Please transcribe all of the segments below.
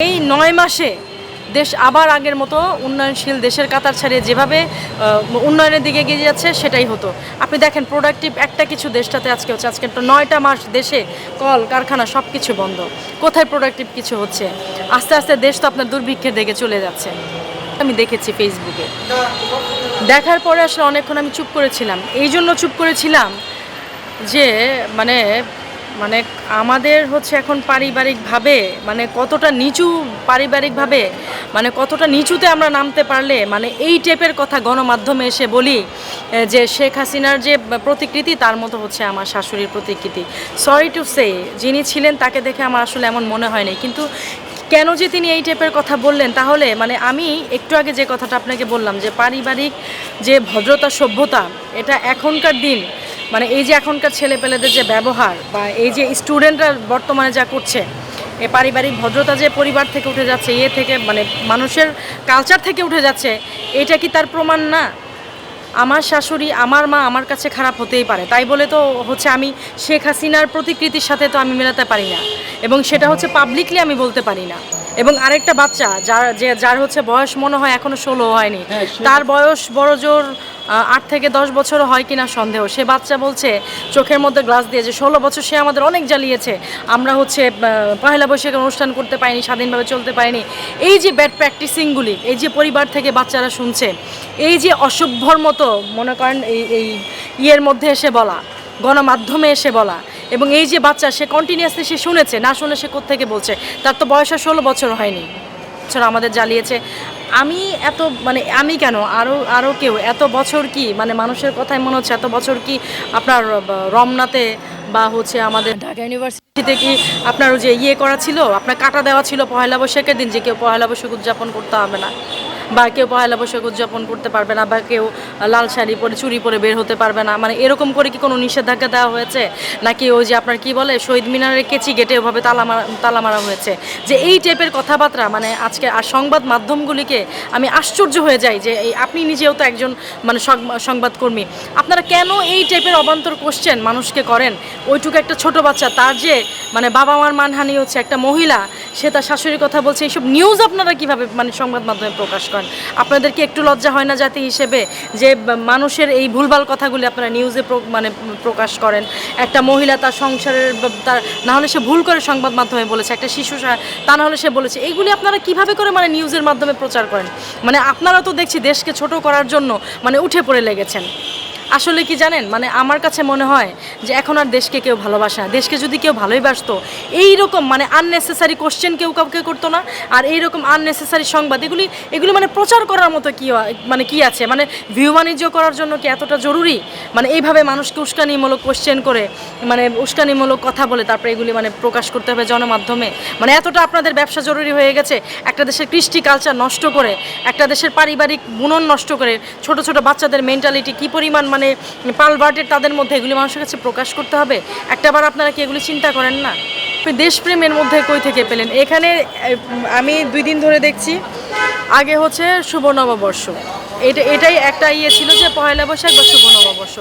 এই নয় মাসে দেশ আবার আগের মতো উন্নয়নশীল দেশের কাতার ছাড়িয়ে যেভাবে উন্নয়নের দিকে এগিয়ে যাচ্ছে, সেটাই হতো। আপনি দেখেন প্রোডাক্টিভ একটা কিছু দেশটাতে আজকে হচ্ছে, আজকে তো নয়টা মাস দেশে কল, কারখানা সব কিছু বন্ধ। কোথায় প্রোডাক্টিভ কিছু হচ্ছে? আস্তে আস্তে দেশ তো আপনার দুর্ভিক্ষের দিকে চলে যাচ্ছে। আমি দেখেছি ফেসবুকে দেখার পরে আসলে অনেকক্ষণ আমি চুপ করেছিলাম। এই জন্য চুপ করেছিলাম যে মানে মানে আমাদের হচ্ছে এখন পারিবারিকভাবে মানে কতটা নিচু পারিবারিকভাবে মানে কতটা নিচুতে আমরা নামতে পারলে মানে এই টাইপের কথা গণমাধ্যমে এসে বলি যে শেখ হাসিনার যে প্রতিকৃতি, তার মতো হচ্ছে আমার শাশুড়ির প্রতিকৃতি। সরি টু সে যিনি ছিলেন তাকে দেখে আমার আসলে এমন মনে হয়নি। কিন্তু কেন যে তিনি এই টাইপের কথা বললেন, তাহলে মানে আমি একটু আগে যে কথাটা আপনাকে বললাম, যে পারিবারিক যে ভদ্রতা, সভ্যতা, এটা এখনকার দিন মানে এই যে এখনকার ছেলেপেলেদের যে ব্যবহার বা এই যে স্টুডেন্টরা বর্তমানে যা করছে এ পারিবারিক ভদ্রতা যে পরিবার থেকে উঠে যাচ্ছে ইয়ে থেকে মানে মানুষের কালচার থেকে উঠে যাচ্ছে এটা কি তার প্রমাণ না? আমার শাশুড়ি আমার মা আমার কাছে খারাপ হতেই পারে। তাই বলে তো হচ্ছে আমি শেখ হাসিনার প্রতিকৃতির সাথে তো আমি মেলাতে পারি না এবং সেটা হচ্ছে পাবলিকলি আমি বলতে পারি না। এবং আরেকটা বাচ্চা যার যে যার হচ্ছে বয়স মনে হয় এখনও ষোলো হয়নি হ্যাঁ, তার বয়স বড় জোর আট থেকে দশ বছরও হয় কিনা সন্দেহ। সে বাচ্চা বলছে, চোখের মধ্যে গ্লাস দিয়ে যে ষোলো বছর সে আমাদের অনেক জ্বালিয়েছে। আমরা হচ্ছে পহেলা বৈশাখের অনুষ্ঠান করতে পারিনি, স্বাধীনভাবে চলতে পারিনি। এই যে ব্যাড প্র্যাকটিসিংগুলি এই যে পরিবার থেকে বাচ্চারা শুনছে, এই যে অসভ্যর মতো, মনে করেন এই এই ইয়ের মধ্যে এসে বলা, গণমাধ্যমে এসে বলা, এবং এই যে বাচ্চা, সে কন্টিনিউয়াসলি সে শুনেছে, না শুনে সে কোত্থেকে বলছে? তার তো বয়স ষোলো বছর হয়নি। বছর আমাদের জ্বালিয়েছে আমি এত মানে আমি কেন? আরও আরও কেউ? এত বছর কি? মানে মানুষের কথাই মনে হচ্ছে এত বছর কি আপনার রমনাতে বা হচ্ছে আমাদের ঢাকা ইউনিভার্সিটিতে কি আপনার যে ইয়ে করা ছিল? আপনার কাটা দেওয়া ছিল পহেলা বৈশাখের দিন যে কেউ পহেলা বৈশাখ উদযাপন করতে হবে না? বা কেউ পয়লা বৈশাখ উদযাপন করতে পারবে না বা কেউ লাল শাড়ি পরে চুরি পরে বের হতে পারবে না। মানে এরকম করে কি কোনো নিষেধাজ্ঞা দেওয়া হয়েছে? নাকি ওই যে আপনার কি বলে, শহীদ মিনারের কেচি গেটে ওভাবে তালা মারা তালা মারা হয়েছে? যে এই টাইপের কথাবার্তা মানে আজকে আর সংবাদ মাধ্যমগুলিকে আমি আশ্চর্য হয়ে যাই যে এই আপনি নিজেও তো একজন মানে সংবাদকর্মী। আপনারা কেন এই টাইপের অবান্তর কোশ্চেন মানুষকে করেন? ওইটুকু একটা ছোট বাচ্চা, তার যে মানে বাবা মার মানহানি হচ্ছে একটা মহিলা সে তার শাশুড়ির কথা বলছে এইসব নিউজ আপনারা কীভাবে মানে সংবাদ মাধ্যমে প্রকাশ করেন? আপনাদের কি একটু লজ্জা হয় না জাতি হিসেবে যে মানুষের এই ভুলভাল কথাগুলি আপনারা নিউজে মানে প্রকাশ করেন? একটা মহিলা তার সংসারের তার, না হলে সে ভুল করে সংবাদ মাধ্যমে বলেছে, একটা শিশু তা না হলে সে বলেছে। এইগুলি আপনারা কীভাবে করে মানে নিউজের মাধ্যমে প্রচার করেন? মানে আপনারা তো দেখছি দেশকে ছোট করার জন্য মানে উঠে পড়ে লেগেছেন। আসলে কি জানেন? মানে আমার কাছে মনে হয় যে এখন আর দেশকে কেউ ভালোবাসে না। দেশকে যদি কেউ ভালোই বাসতো, এইরকম মানে আননেসেসারি কোশ্চেন কেউ কাউকে করতো না। আর এইরকম আননেসেসারি সংবাদ, এগুলি এগুলি মানে প্রচার করার মতো কি মানে কি আছে? মানে ভিউ বাণিজ্য করার জন্য কি এতটা জরুরি? মানে এইভাবে মানুষকে উস্কানিমূলক কোশ্চেন করে মানে উস্কানিমূলক কথা বলে, তারপরে এগুলি মানে প্রকাশ করতে হবে জনমাধ্যমে। মানে এতটা আপনাদের ব্যবসা জরুরি হয়ে গেছে, একটা দেশের কৃষ্টি কালচার নষ্ট করে, একটা দেশের পারিবারিক বুনন নষ্ট করে, ছোট ছোট বাচ্চাদের মেন্টালিটি কি পরিমাণ মানে পালভার্টের তাদের মধ্যে এগুলি মানুষের কাছে প্রকাশ করতে হবে? একটাবার আপনারা কি এগুলি চিন্তা করেন না? দেশপ্রেমের মধ্যে কই থেকে পেলেন? এখানে আমি দুই দিন ধরে দেখছি, আগে হচ্ছে শুভ নববর্ষ। এটা, এটাই একটা ইয়ে ছিল যে পয়লা বৈশাখ বা শুভ নববর্ষ।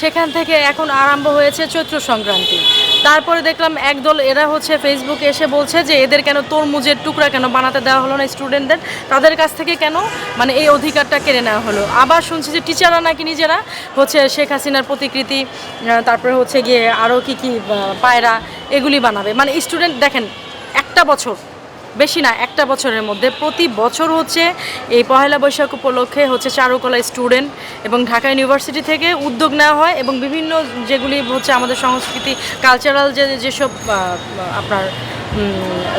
সেখান থেকে এখন আরম্ভ হয়েছে চৈত্র সংক্রান্তি। তারপরে দেখলাম একদল, এরা হচ্ছে ফেসবুকে এসে বলছে যে এদের কেন তরমুজের টুকরা কেন বানাতে দেওয়া হলো না স্টুডেন্টদের তাদের কাছ থেকে কেন? মানে এই অধিকারটা কেড়ে নেওয়া হলো। আবার শুনছি যে টিচাররা নাকি নিজেরা হচ্ছে শেখ হাসিনার প্রতিকৃতি তারপরে হচ্ছে গিয়ে আরও কি কি পায়রা, এগুলি বানাবে। মানে স্টুডেন্ট দেখেন, একটা বছর বেশি না, একটা বছরের মধ্যে। প্রতি বছর হচ্ছে এই পহেলা বৈশাখ উপলক্ষে হচ্ছে চারুকলা স্টুডেন্ট এবং ঢাকা ইউনিভার্সিটি থেকে উদ্যোগ নেওয়া হয় এবং বিভিন্ন যেগুলি হচ্ছে আমাদের সংস্কৃতি কালচারাল যে, যেসব আপনার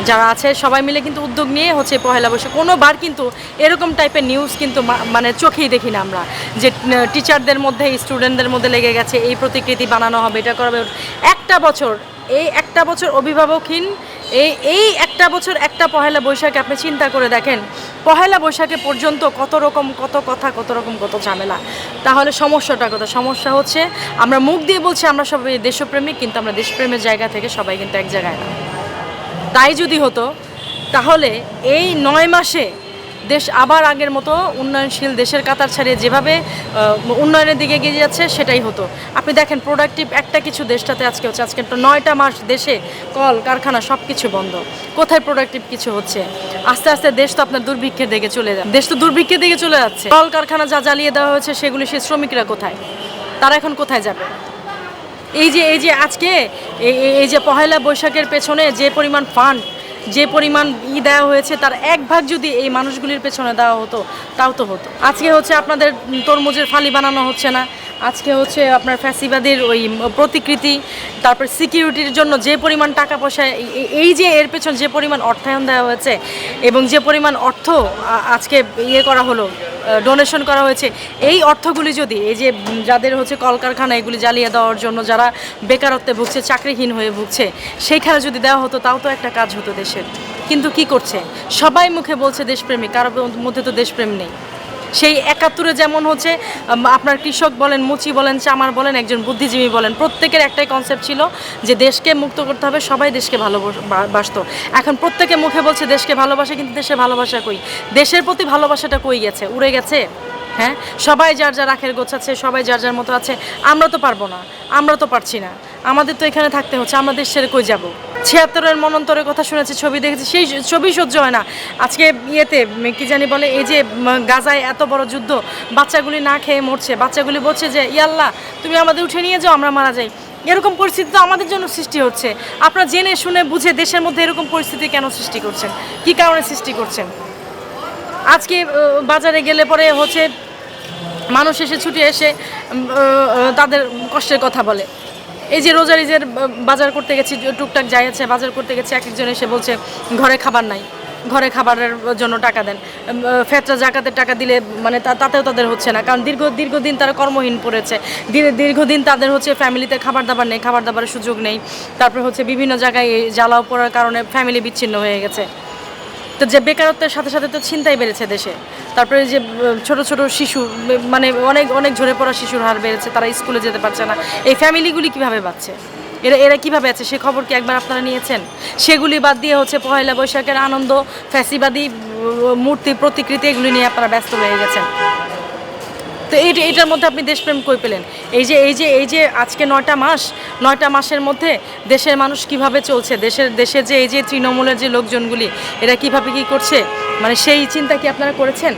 যারা আছে, সবাই মিলে কিন্তু উদ্যোগ নিয়ে হচ্ছে পহেলা বৈশাখ। কোনোবার কিন্তু এরকম টাইপের নিউজ কিন্তু মানে চোখেই দেখি না আমরা যে টিচারদের মধ্যে স্টুডেন্টদের মধ্যে লেগে গেছে, এই প্রতিকৃতি বানানো হবে, এটা করা একটা বছর, এই একটা বছর অভিভাবকহীন এই এই একটা বছর, একটা পহেলা বৈশাখে আপনি চিন্তা করে দেখেন, পহেলা বৈশাখে পর্যন্ত কত রকম, কত কথা, কত রকম, কত ঝামেলা। তাহলে সমস্যাটা কত সমস্যা হচ্ছে, আমরা মুখ দিয়ে বলছি আমরা সবাই দেশপ্রেমিক, কিন্তু আমরা দেশপ্রেমের জায়গা থেকে সবাই কিন্তু এক জায়গায় না। তাই যদি হতো, তাহলে এই নয় মাসে দেশ আবার আগের মতো উন্নয়নশীল দেশের কাতার ছাড়িয়ে যেভাবে উন্নয়নের দিকে এগিয়ে যাচ্ছে, সেটাই হতো। আপনি দেখেন প্রোডাক্টিভ একটা কিছু দেশটাতে আজকে হচ্ছে, আজকে তো নয়টা মাস দেশে কল, কারখানা সব কিছু বন্ধ। কোথায় প্রোডাক্টিভ কিছু হচ্ছে? আস্তে আস্তে দেশ তো আপনার দুর্ভিক্ষের দিকে চলে যাচ্ছে। দেশ তো দুর্ভিক্ষের দিকে চলে যাচ্ছে। কল, কারখানা যা জ্বালিয়ে দেওয়া হয়েছে, সেগুলি সে শ্রমিকরা কোথায়? তারা এখন কোথায় যাবে? এই যে এই যে আজকে, এই যে পহেলা বৈশাখের পেছনে যে পরিমাণ ফান্ড যে পরিমাণ ই দেওয়া হয়েছে, তার এক ভাগ যদি এই মানুষগুলির পেছনে দেওয়া হতো, তাও তো হতো। আজকে হচ্ছে আপনাদের তরমুজের ফালি বানানো হচ্ছে না। আজকে হচ্ছে আপনার ফ্যাসিবাদীর ওই প্রতিকৃতি, তারপর সিকিউরিটির জন্য যে পরিমাণ টাকা পয়সা, এই- যে এর পেছন যে পরিমাণ অর্থায়ন দেওয়া হয়েছে এবং যে পরিমাণ অর্থ আজকে ইয়ে করা হলো ডোনেশন করা হয়েছে, এই অর্থগুলি যদি, এই যে যাদের হচ্ছে কলকারখানা এগুলি জ্বালিয়ে দেওয়ার জন্য যারা বেকারত্বে ভুগছে, চাকরিহীন হয়ে ভুগছে, সেইখানে যদি দেওয়া হতো, তাও তো একটা কাজ হতো দেশের। কিন্তু কি করছে? সবাই মুখে বলছে দেশপ্রেমিক কারোর মধ্যে তো দেশপ্রেম নেই। সেই একাত্তরে যেমন হচ্ছে আপনার কৃষক বলেন, মুচি বলেন, চামার বলেন, একজন বুদ্ধিজীবী বলেন, প্রত্যেকের একটাই কনসেপ্ট ছিল যে দেশকে মুক্ত করতে হবে, সবাই দেশকে ভালোবাসতো এখন প্রত্যেকে মুখে বলছে দেশকে ভালোবাসে, কিন্তু দেশের ভালোবাসা কই? দেশের প্রতি ভালোবাসাটা কই গেছে? উড়ে গেছে? হ্যাঁ? সবাই যার যার আখের গোছাচ্ছে সবাই যার যার মতো আছে, আমরা তো পারব না, আমরা তো পারছি না। আমাদের তো এখানে থাকতে হচ্ছে আমাদের ছেড়ে কই যাব? ছিয়াত্তরের মনন্তরের কথা শুনেছি, ছবি দেখেছি, সেই ছবি সহ্য হয় না। আজকে ইয়েতে কি জানি বলে, এই যে গাজায় এত বড় যুদ্ধ, বাচ্চাগুলি না খেয়ে মরছে, বাচ্চাগুলি বলছে যে ইয়াল্লাহ তুমি আমাদের উঠে নিয়ে যাও, আমরা মারা যাই। এরকম পরিস্থিতি তো আমাদের জন্য সৃষ্টি হচ্ছে। আপনারা জেনে শুনে বুঝে দেশের মধ্যে এরকম পরিস্থিতি কেন সৃষ্টি করছেন? কি কারণে সৃষ্টি করছেন? আজকে বাজারে গেলে পরে হচ্ছে, মানুষ এসে, ছুটে এসে তাদের কষ্টের কথা বলে। এই যে রোজারিজের বাজার করতে গেছি, টুকটাক যাই আছে, বাজার করতে গেছি, এক একজন এসে বলছে, ঘরে খাবার নাই, ঘরে খাবারের জন্য টাকা দেন। ফেতরা জাকাতের টাকা দিলে মানে তাতেও তাদের হচ্ছে না, কারণ দীর্ঘ, দীর্ঘদিন তারা কর্মহীন পড়েছে। দীর- দীর্ঘদিন তাদের হচ্ছে ফ্যামিলিতে খাবার দাবার নেই খাবার দাবারের সুযোগ নেই। তারপরে হচ্ছে বিভিন্ন জায়গায় জ্বালাও পড়ার কারণে ফ্যামিলি বিচ্ছিন্ন হয়ে গেছে। তো যে বেকারত্বের সাথে সাথে তো চিন্তাই বেড়েছে দেশে। তারপরে যে ছোট ছোট শিশু মানে অনেক অনেক ঝরে পড়া শিশুর হার বেড়েছে, তারা স্কুলে যেতে পারছে না। এই ফ্যামিলিগুলি কীভাবে বাঁচছে? এরা এরা কীভাবে আছে? সে খবর কি একবার আপনারা নিয়েছেন? সেগুলি বাদ দিয়ে হচ্ছে পয়লা বৈশাখের আনন্দ, ফ্যাসিবাদী মূর্তি, প্রতিকৃতি, এগুলি নিয়ে আপনারা ব্যস্ত হয়ে গেছেন। তো এই এটার মধ্যে আপনি দেশপ্রেম কই পেলেন? এই যে এই যে এই যে আজকে নয়টা মাস, নয়টা মাসের মধ্যে দেশের মানুষ কীভাবে চলছে? দেশের, দেশে যে এই যে তৃণমূলের যে লোকজনগুলি, এরা কীভাবে কি করছে? মানে সেই চিন্তা কি আপনারা করেছেন?